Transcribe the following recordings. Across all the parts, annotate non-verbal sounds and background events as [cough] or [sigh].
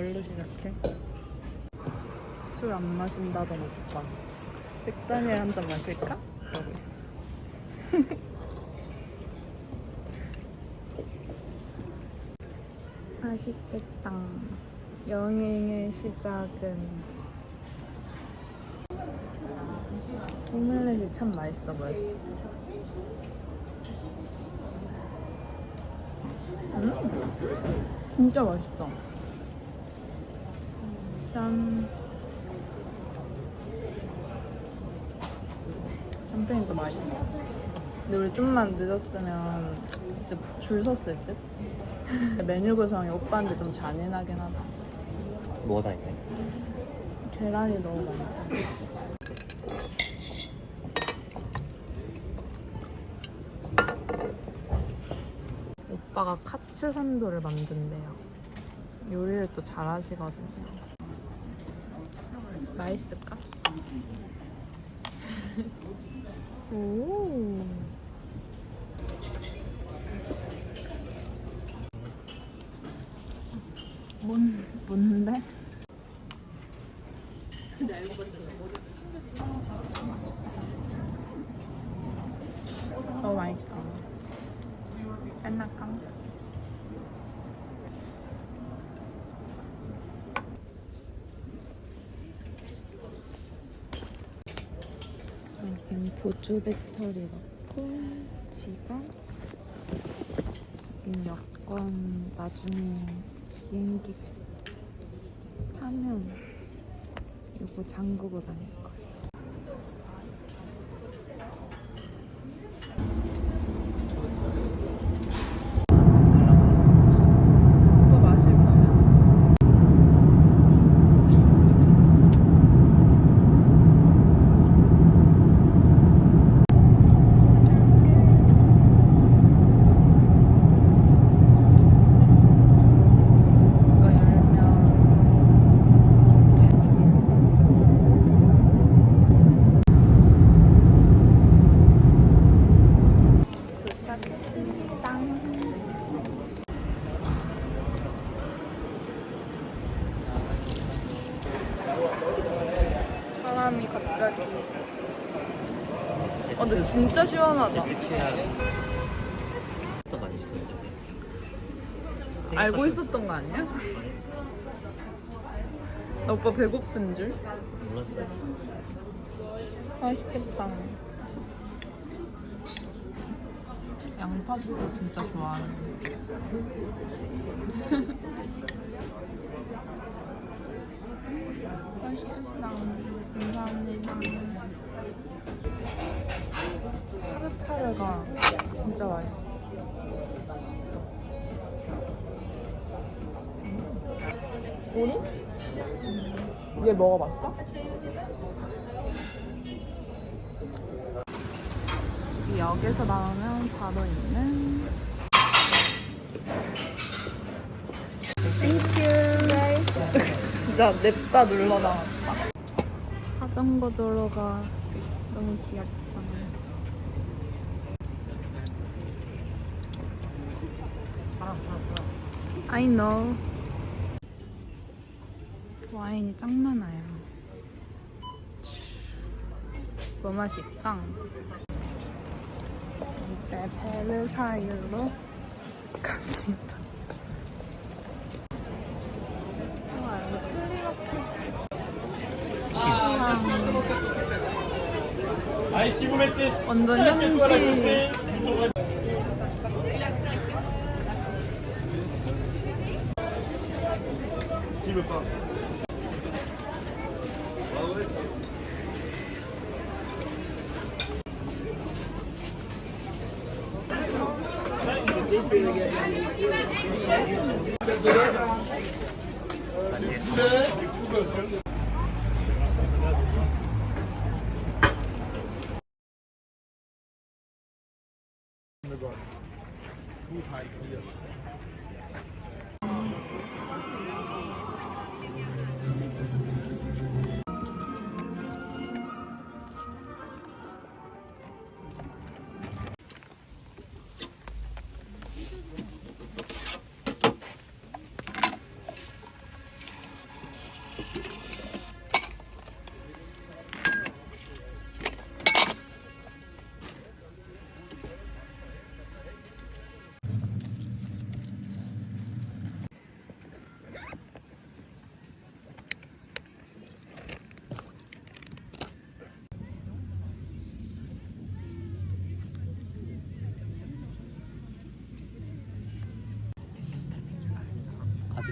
뭘로 시작해? 술 안 마신다던 오빠. 잭다니엘 한 잔 마실까? 그러고 있어. [laughs] 맛있겠다. 여행의 시작은 오믈렛이 참 맛있어 보였어. 음, 진짜 맛있다. 짠. 샴페인 도 맛있어. 근데 우리 좀만 늦었으면 진짜 줄 섰을 듯? 메뉴 구성이 오빠한테 좀 잔인하긴 하다. 뭐가 다 있네? 계란이 너무 많다. 오빠가 카츠 산도를 만든대요. 요리를 또 잘하시거든요. 맛있을까? [laughs] 오. 뭔 뭔데? 너무 맛있어. 끝날까? 여긴 보조 배터리 넣고 지갑 여권 나중에 비행기 타면 이거 잠그고 다닐 거야. 오빠 마실 거면? 이거 열면 도착했습니다. 사람이 갑자기. 어, 근데 진짜 시원하다. 또 많이 시켰는데 알고 있었던 거 아니야? 나 오빠 배고픈 줄? 몰랐지 맛있겠다. 양파도 진짜 좋아하는 [laughs] 얘 먹어봤어? 이 역에서 나오면 바로 있는 땡큐. 진짜 냅다 눌러 나왔다. 자전거 도로가 너무 귀엽다. I know 와인이 짱 많아요 뭐 맛일까? 이제 베르사유로 갑니다. 와, se vous mettez 완전 5 étoiles à 현지. Too high gear.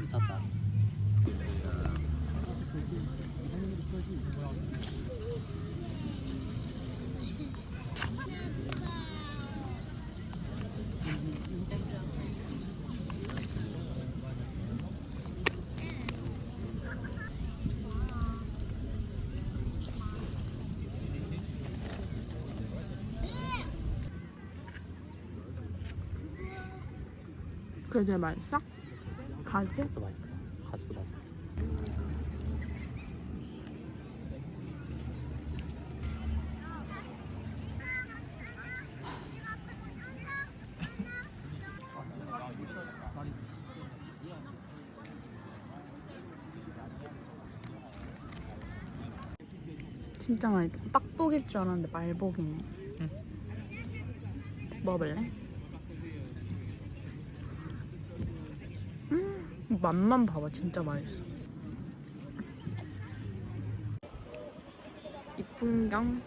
미쳤다. 그게 제일 맛있어? 가게? 또 맛있어. 가수도 맛있어. 진짜 맛있다. 빡복일 줄 알았는데 말복이네. 먹어볼래? 음, 맛만 봐봐. 진짜 맛있어. 이 풍경.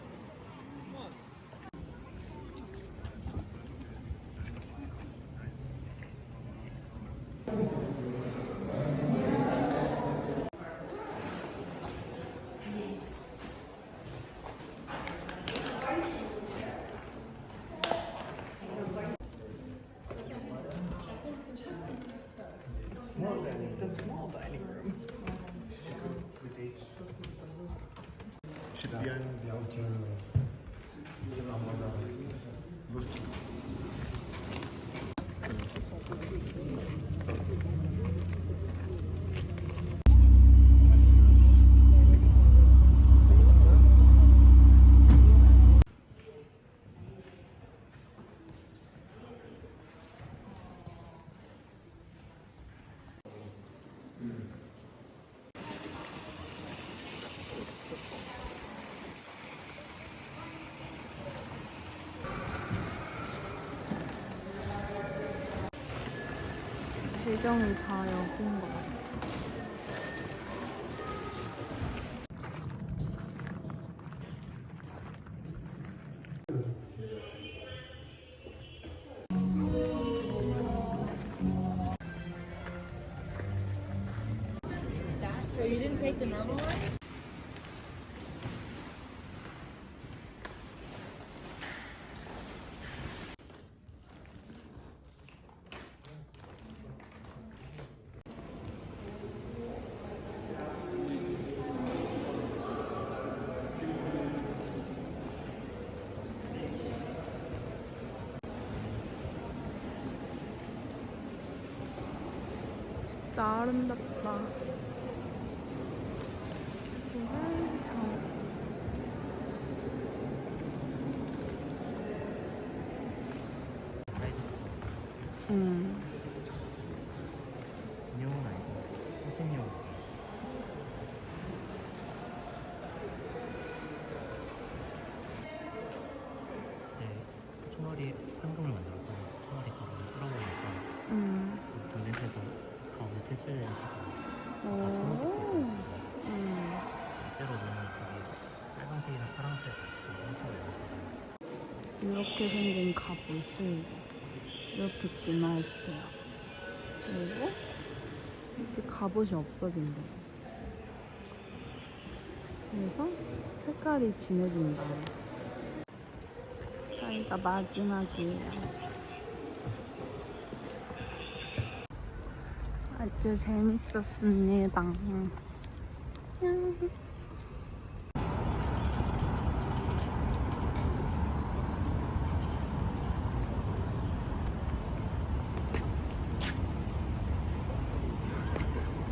배경이 다 여기인 것 같아. 진짜 아름답다. 완전. 사이드 스토어. 음. 인형은 아니고 호신용. 이제 총알이 황금을 만들었고 총알이 가방을 뚫어버리니까 음. 이제 전쟁터에서 퇴출되는 시간 다 않습니까? 음. 때로는 저기 빨간색이나 파란색, 이렇게 생긴 갑옷을 이렇게 진화했대요. 그리고 이렇게 갑옷이 없어진대. 그래서 색깔이 진해진다. 저희가 마지막이에요. 아주 재밌었습니다. 음.